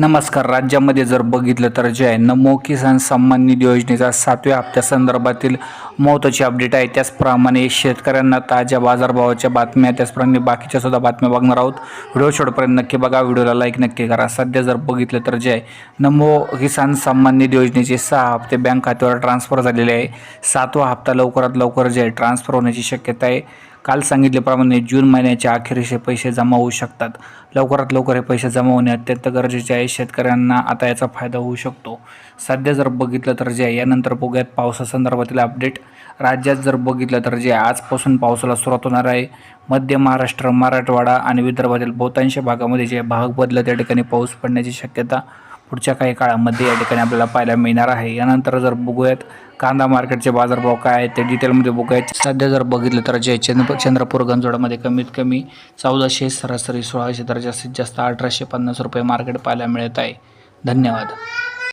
नमस्कार. राज्यामध्ये जर बघितलं तर जे आहे नमो किसान सन्मान निधी योजनेचा सातव्या हप्त्यासंदर्भातील महत्त्वाची अपडेट आहे. त्याचप्रमाणे शेतकऱ्यांना ताज्या बाजारभावाच्या बातम्या त्याचप्रमाणे बाकीच्या सुद्धा बातम्या बघणार आहोत. व्हिडिओ शेवटपर्यंत नक्की बघा. व्हिडिओला लाईक नक्की करा. सध्या जर बघितलं तर जे आहे नमो किसान सन्मान निधी योजनेचे सहा हप्ते बँक खात्यावर ट्रान्स्फर झालेले आहे. सातवा हप्ता लवकरात लवकर जे आहे ट्रान्स्फर होण्याची शक्यता आहे. काल सांगितल्याप्रमाणे जून महिन्याच्या अखेरीस हे पैसे जमा होऊ शकतात. लवकरात लवकर हे पैसे जमा होणे अत्यंत गरजेचे आहे. शेतकऱ्यांना आता याचा फायदा होऊ शकतो. सध्या जर बघितलं तर जे यानंतर बघूयात पावसासंदर्भातील अपडेट. राज्यात जर बघितलं तर जे आजपासून पावसाला सुरुवात होणार आहे. मध्य महाराष्ट्र मराठवाडा आणि विदर्भातील बहुतांश भागामध्ये जे भाग बदलत या ठिकाणी पाऊस पडण्याची शक्यता पुढच्या काही काळामध्ये या ठिकाणी आपल्याला पाहायला मिळणार आहे. यानंतर जर बघूयात कांदा मार्केटचे बाजारभाव काय आहेत ते डिटेलमध्ये बघूयात. सध्या जर बघितलं तर जे चंद्र चंद्रपूर गंजोडामध्ये कमीत कमी चौदाशे सरासरी सोळाशे तर जास्तीत जास्त अठराशे पन्नास रुपये मार्केट पाहायला मिळत आहे. धन्यवाद.